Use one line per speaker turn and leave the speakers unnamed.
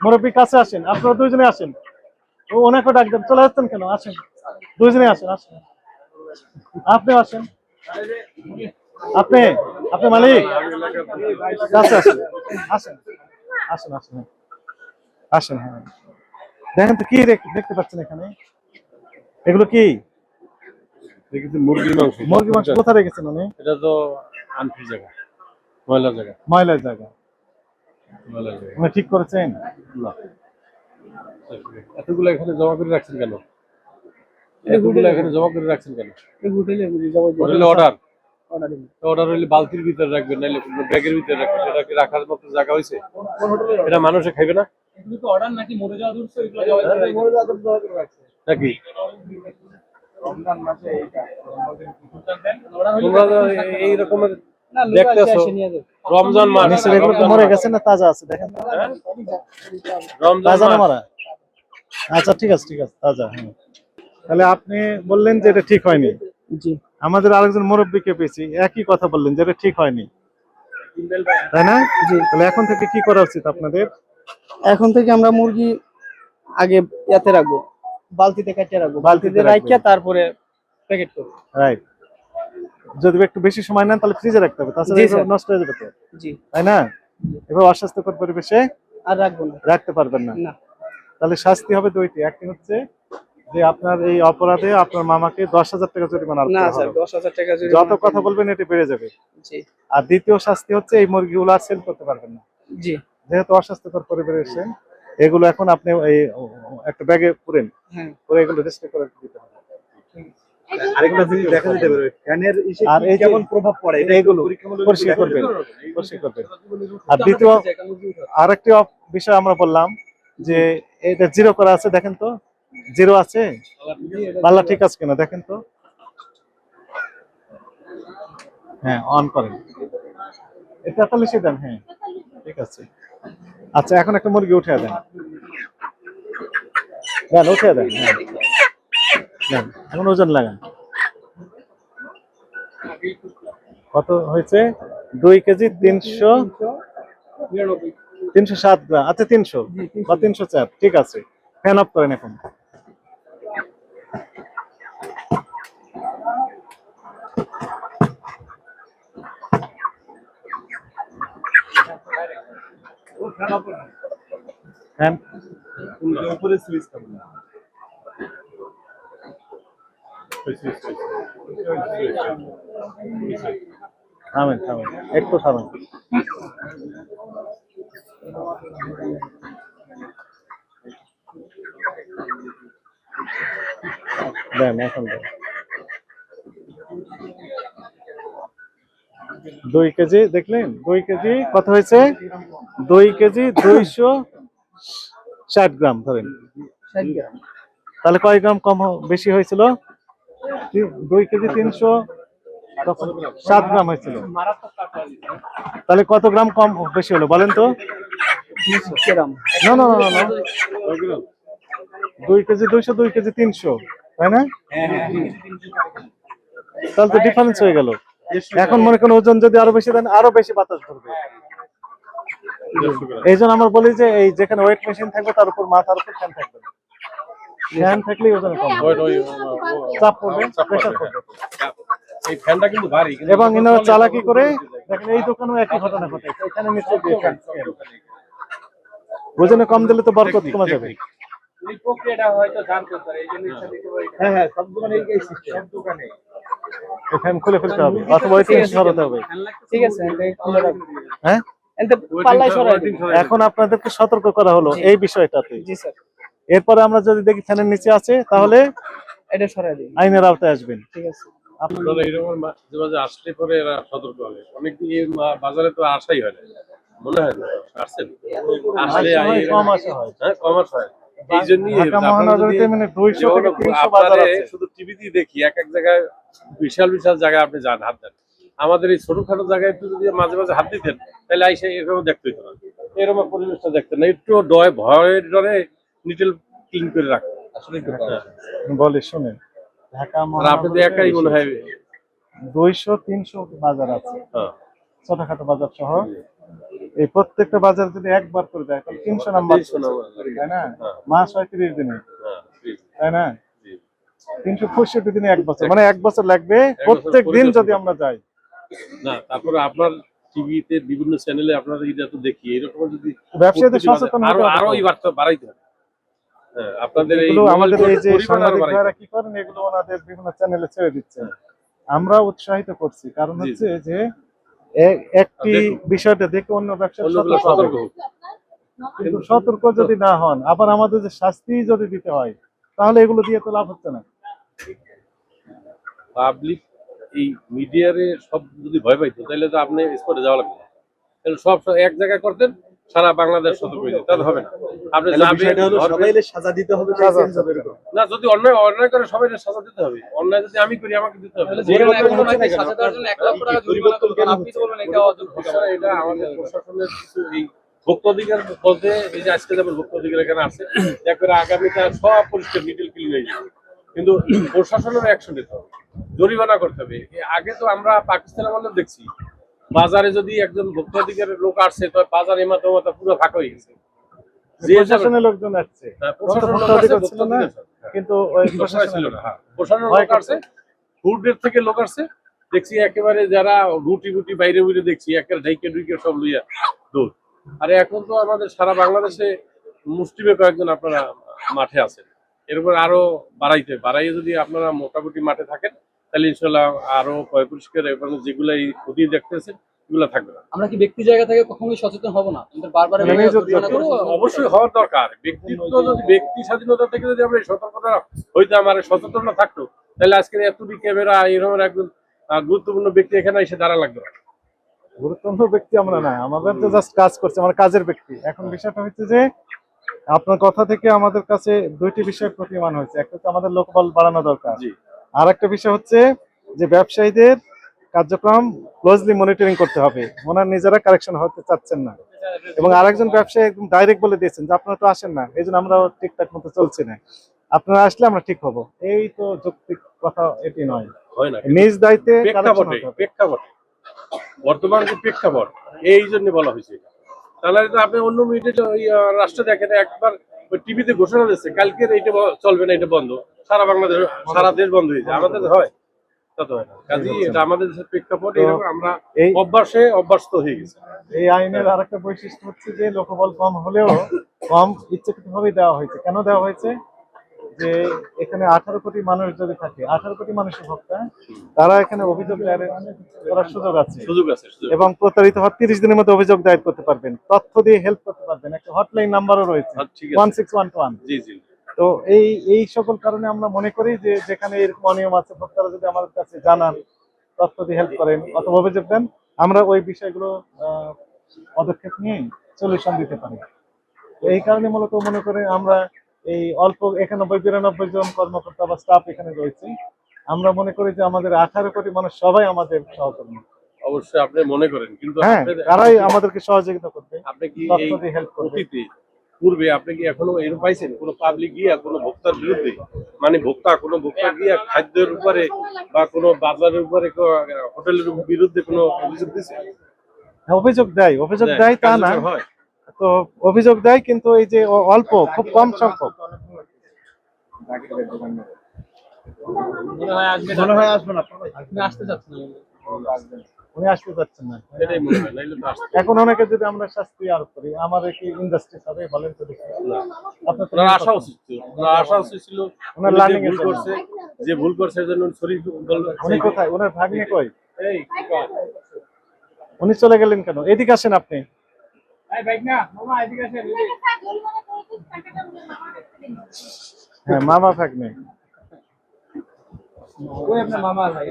মুরব্বী কাছে আসেন আপনারা দুইজনে আসেন। ও ওনাকে ডাক দেন চলে আসছেন কেন? আসেন। দুইজনে আসেন আসেন। আপনি আসেন। আপনি আপনি মালিক? কাছে আসেন। আসেন আসেন আসেন। আসেন হ্যাঁ। দেখেন তো কি দেখ- দেখতে পাচ্ছেন এখানে? এগুলো কি?
মুরগির মাংস।
মুরগি মাংস কোথায় রেখেছেন উনি?
এটা তো আনফি জায়গা ময়লা জায়গা।
ময়লার জায়গা
ময়লা জায়গা।
উনি ঠিক করেছেন?
না। এতগুলো এখানে জমা করে রাখছেন কেন? এতগুলো এখানে জমা করে রাখছেন কেন? হোটেলে অর্ডার অর্ডার হইলে বালতির ভিতরে রাখবেন নাইলে ব্যাগের ভিতরে রাখবেন এটা কি রাখার মতো জায়গা হয়েছে এটা মানুষে খাইবে না? নাকি তোমরা তো এই রকমের দেখতেছো রমজান মাস।
মরে গেছে না তাজা আছে দেখেন।
রমজান
তাজা না মারা? আচ্ছা ঠিক আছে ঠিক আছে তাজা হ্যাঁ। তাহলে আপনি বললেন যে এটা ঠিক হয়নি।
জি।
আমাদের আরেকজন মুরব্বীকে পেয়েছি একই কথা বললেন যে এটা ঠিক হয়নি। তাই না?
জি।
তাহলে এখন থেকে কি করা উচিত আপনাদের?
এখন থেকে আমরা মুরগি আগে ইয়াতে রাখব বালতিতে কাটিয়ে রাখব।
বালতিতে
বালতিতে রাখিয়া তারপরে প্যাকেট করব।
রাইট। যদি একটু বেশি সময় নেন তাহলে ফ্রিজে রাখতে হবে। তাছাড়া। নষ্ট হয়ে যাবে তো
জি।
তাই না? এবার অস্বাস্থ্যকর পরিবেশে
আর রাখব না।
রাখতে পারবেন না। তাহলে শাস্তি হবে দুইটি। একটি হচ্ছে যে আপনার এই অপরাধে আপনার মামাকে দশ হাজার টাকা জরিমানা
না স্যার। দশ হাজার টাকা
যত কথা বলবেন এটি বেড়ে যাবে।
জি।
আর দ্বিতীয় শাস্তি হচ্ছে এই মুরগিগুলো আর সেল করতে পারবেন না।
জি।
যেহেতু অস্বাস্থ্যকর পরিবেশে এগুলো এখন আপনি এই একটা ব্যাগে পুরেন
হ্যাঁ।
পুরে এগুলো রেজিস্টার করে
আরেকটা জিনিস দেখা যেতে পারে ফ্যানের
আর এই
কেমন প্রভাব পড়ে এটা
এইগুলো পরিষ্কার করবেন পরিষ্কার করবেন। আর দ্বিতীয় আরেকটি বিষয় আমরা বললাম যে এটা জিরো করা আছে দেখেন তো জিরো আছে? পাল্লা ঠিক আছে কিনা দেখেন তো। হ্যাঁ অন করেন। এটা সে দেন হ্যাঁ ঠিক আছে। আচ্ছা এখন একটা মুরগি উঠে দেন। দেন উঠে দেন হ্যাঁ। এখন ওজন লাগান। কত হয়েছে? দুই কেজি তিনশো তিনশো সাত গ্রাম। আচ্ছা তিনশো বা তিনশো চার। ঠিক আছে। ফ্যান অফ করেন এখন।
সুইচ
থামেন থামেন। একটু থামেন। দেন এখন দেন। দুই কেজি দেখলেন? দুই কেজি কত হয়েছে? দুই কেজি দুইশো ষাট গ্রাম ধরেন। তাহলে কয় গ্রাম কম বেশি হয়েছিল? দুই কেজি তিনশো তখন সাত গ্রাম হয়েছিল। তাহলে কত গ্রাম কম বেশি হলো বলেন তো? না না না দুই কেজি দুইশো দুই কেজি তিনশো তাই না? তাহলে তো ডিফারেন্স হয়ে গেল। এখন মনে করেন ওজন যদি আরও বেশি দেন আরও বেশি বাতাস ধরবে। এই জন্য আমরা বলি যে এই যেখানে ওয়েট মেশিন থাকবে তার উপর মাথার উপর ফ্যান থাকবে ফ্যান থাকলেই ওজন কম। চাপ পড়বে, প্রেশার পড়বে।
এই ফ্যানটা কিন্তু ভারী
এবং চালাকি করে দেখেন এই দোকানেও একই ঘটনা ঘটে। এখানে নিশ্চয়ই ওজনে কম দিলে তো বরকত কমে যাবে।
এই প্রক্রিয়াটা হয়তো জানতে পারে এই জন্য ইচ্ছা দিতে পারি
হ্যাঁ হ্যাঁ সব দোকানে এই সিস্টেম সব দোকানে।
ফ্যান খুলে ফেলতে হবে অথবা ওই সরাতে হবে।
ঠিক আছে
হ্যাঁ?
দিন।
এখন আপনাদেরকে সতর্ক করা হলো এই বিষয়টাতে। এরপরে আমরা যদি দেখি ফ্যানের নিচে আছে তাহলে
এটা সরাই দিন।
আইনের আওতায় আসবেন।
ঠিক আছে।
আপনারা এরকম মাঝে মাঝে আসলে পরে এরা সতর্ক হবে। অনেক বাজারে তো আসাই হয় না। মনে হয় না? আসছেন আসলে
হয়, কম আসা হয়।
হ্যাঁ কম আসা হয়। এই জন্যই আপনারা
মহানগরীতে
যদি-
মানে 200
যেমন
থেকে 300 বাজার
আপনারে
আছে।
শুধু টিভিতেই দেখি এক এক জায়গায় বিশাল বিশাল জায়গায় আপনি যান হাত দেন। আমাদের এই ছোটখাটো জায়গায় একটু যদি মাঝে মাঝে হাত দিতেন তাহলে আইসে এরকম দেখতে হইতো না। এরকম পরিবেশটা দেখতেন না। একটু ডয় ভয়ের ডরে নিটেল ক্লিন করে রাখতেন। আসলে
বলি শুনেন। ঢাকা
একাই মনে হয়
দুইশো তিনশো বাজার আছে।
হ্যাঁ।
ছোটখাটো বাজার সহ। এই প্রত্যেকটা বাজার যদি একবার করে তাহলে তিনশো নাম্বার তাই না?
হ্যাঁ।
মাস হয় তিরিশ দিনে।
হ্যাঁ,
তাই না। তিনশো পঁয়ষট্টি দিনে এক বছর। মানে এক বছর লাগবে প্রত্যেক দিন যদি আমরা যাই।
না তারপরে আপনার টিভিতে বিভিন্ন চ্যানেলে আপনারা এটা তো দেখি। এরকম যদি
ব্যবসায়ীদের সচেতন
আরও আরও বাড়াইতে হবে। আপনাদের এই
আমাদের এই যে
পরিমাণ আরও
সাংবাদিক
বাড়াইতে
ভাইরা
হবে।
কি করেন এগুলো ওনাদের বিভিন্ন চ্যানেলে ছেড়ে দিচ্ছে। আমরা উৎসাহিত করছি কারণ হচ্ছে যে একটি বিষয়টা দেখে অন্য ব্যবসা সতর্ক কিন্তু সতর্ক যদি না হন আবার আমাদের যে শাস্তি যদি দিতে হয় তাহলে এগুলো দিয়ে তো লাভ হচ্ছে না।
পাবলিক এই মিডিয়ারে সব যদি ভয় পাইতো তাহলে তো আপনি স্পটে যাওয়া লাগবে সব এক জায়গায় করতেন সারা বাংলাদেশ সতর্ক হয়ে তাহলে হবে না। আপনি যাবেন,
সাজা দিতে হবে।
না যদি অন্যায় অন্যায় করে সবাই সাজা দিতে হবে। অন্যায় যদি আমি করি আমাকে দিতে হবে।
পরিবর্তন হচ্ছে না কেন?
সাজা দেওয়ার জন্য এক লক্ষ টাকা জরিমানা
পরিবর্তন
আপনি তো বলবেন এটা অযোগ্য।
এটা আমাদের প্রশাসনের কিছু এই ভোক্তাধিকার বলতে এই যে আজকে যেমন ভোক্তাধিকার এখানে আছে একবারে আগামীতে সব পরিষ্কার মিডিল ক্লিন হয়ে যাবে। কিন্তু প্রশাসনের অ্যাকশন নিতে হবে জরিমানা করতে হবে। আগে তো আমরা পাকিস্তানের মধ্যে দেখছি বাজারে যদি একজন ভোক্তাধিকারের লোক আসছে তো বাজার এমাতো মাথা পুরো ফাঁকা হয়ে গেছে।
প্রশাসনের লোকজন আসছে।
হ্যাঁ।
কিন্তু
হ্যাঁ।
ভয়
লোক আসছে ফুডের থেকে লোক আসছে। দেখছি একেবারে যারা রুটি বুটি বাইরে বুটে দেখছি একেবারে ঢাইকে ঢুকে সব লইয়া দূর আরে এখন তো আমাদের সারা বাংলাদেশে মুসলিমে কয়েকজন আপনারা মাঠে আছেন। এরপর আরও বাড়াইতে বাড়াইয়ে যদি আপনারা মোটামুটি মাঠে থাকেন তাহলে ইনশাল্লাহ আরও পয় পরিষ্কার এবং যেগুলো এই ক্ষতি দেখতেছেন এগুলো থাকবে না।
আমরা কি ব্যক্তি জায়গা থেকে কখনোই সচেতন হব না? বারবার
তো অবশ্যই হওয়ার দরকার। ব্যক্তিত্ব যদি ব্যক্তি স্বাধীনতা থেকে যদি আমরা সতর্কতা হইতাম আর সচেতন না থাকতো তাহলে আজকের এতটি ক্যামেরা এরকম একজন আহ, গুরুত্বপূর্ণ ব্যক্তি এখানে এসে দাঁড়া লাগবে। না
গুরুত্বপূর্ণ ব্যক্তি আমরা না আমাদের তো জাস্ট কাজ করছে আমার কাজের ব্যক্তি। এখন বিষয়টা হচ্ছে যে আপনার কথা থেকে আমাদের কাছে দুইটি বিষয় প্রতিমান হয়েছে। একটা হচ্ছে আমাদের লোকবল বাড়ানো দরকার।
জি।
আর একটা বিষয় হচ্ছে যে ব্যবসায়ীদের কার্যক্রম ক্লোজলি মনিটরিং করতে হবে। ওনার নিজেরা কারেকশন হতে চাচ্ছেন না। এবং আরেকজন ব্যবসায়ী একদম ডাইরেক্ট বলে দিয়েছেন যে আপনারা তো আসেন না। এই জন্য আমরাও ঠিকঠাক মতো চলছি না। আপনারা আসলে আমরা ঠিক হব। এই তো যৌক্তিক কথা এটি নয়। নিজ দায়িত্বে
প্রেক্ষাপটে বর্তমান যে প্রেক্ষাপট এই জন্য বলা হয়েছে তাহলে তো আপনি অন্য মিডিয়া রাষ্ট্র দেখেন একবার ওই টিভিতে ঘোষণা দিচ্ছে কালকে এটা চলবে না এটা বন্ধ। সারা বাংলাদেশ সারা দেশ বন্ধ হয়ে যায়। আমাদের হয়। হয় প্রেক্ষাপট আমরা
এই
অভ্যাসে অভ্যস্ত হয়ে গেছে।
এই আইনের আরেকটা বৈশিষ্ট্য হচ্ছে যে লোকবল কম হলেও কম ইচ্ছাকৃতভাবেই দেওয়া হয়েছে। কেন দেওয়া হয়েছে? যে এখানে আঠারো কোটি মানুষ যদি থাকে আঠারো কোটি মানুষের ভোক্তা তারা এখানে অভিযোগ দায়ের করার সুযোগ আছে।
সুযোগ আছে
এবং প্রতারিত হওয়ার তিরিশ দিনের মধ্যে অভিযোগ দায়ের করতে পারবেন তথ্য দিয়ে হেল্প করতে পারবেন। একটা হটলাইন নাম্বারও রয়েছে one six one one
G G.
তো এই এই সকল কারণে আমরা মনে করি যে যেখানে এরকম অনিয়ম আছে ভোক্তারা যদি আমাদের কাছে জানান তথ্য দিয়ে হেল্প করেন অথবা অভিযোগ দেন আমরা ওই বিষয়গুলো আহ, পদক্ষেপ নিয়ে সলিউশন দিতে পারি। এই কারণে মূলত মনে করে আমরা এই অল্প একানব্বই বিরানব্বই জন কর্মকর্তা বা স্টাফ এখানে রয়েছে। আমরা মনে করি যে আমাদের আঠারো কোটি মানুষ সবাই আমাদের সহকর্মী।
অবশ্যই আপনি মনে করেন কিন্তু
হ্যাঁ তারাই আমাদেরকে সহযোগিতা করবে
আপনি কি
হেল্প করবে।
পূর্বে আপনি কি এখনও এরকম পাইছেন? কোন পাবলিক গিয়া কোন ভোক্তার বিরুদ্ধে? মানে ভোক্তা কোন ভোক্তা গিয়া খাদ্যের উপরে বা কোন বাজারের উপরে হোটেলের বিরুদ্ধে কোনো অভিযোগ
হ্যাঁ, অভিযোগ দেয় অভিযোগ দেয় তা না।
হয়?
তো অভিযোগ দেয় কিন্তু এই যে অল্প খুব কম সংখ্যক।
মনে হয় আসবে
আসবেন
আপনি আসতে চাচ্ছেন
উনি আসতে না। এখন ওনাকে যদি আমরা শাস্তি আরোপ করি আমাদের কি ইন্ডাস্ট্রি হবে বলেন তো দেখি। আপনার
ওনার আশা উচিত ছিল ওনার আশা উচিত ছিল
ওনার
উনি যে ভুল করছে যে ভুল করছে এজন্য শরীর
উনি কোথায়? ওনার ভাগ্নে কই?
এই কয়?
উনি চলে গেলেন কেন? এদিকে আসেন আপনি। হ্যাঁ মামা ভাগ্নে
ওই আপনার মামা ভাই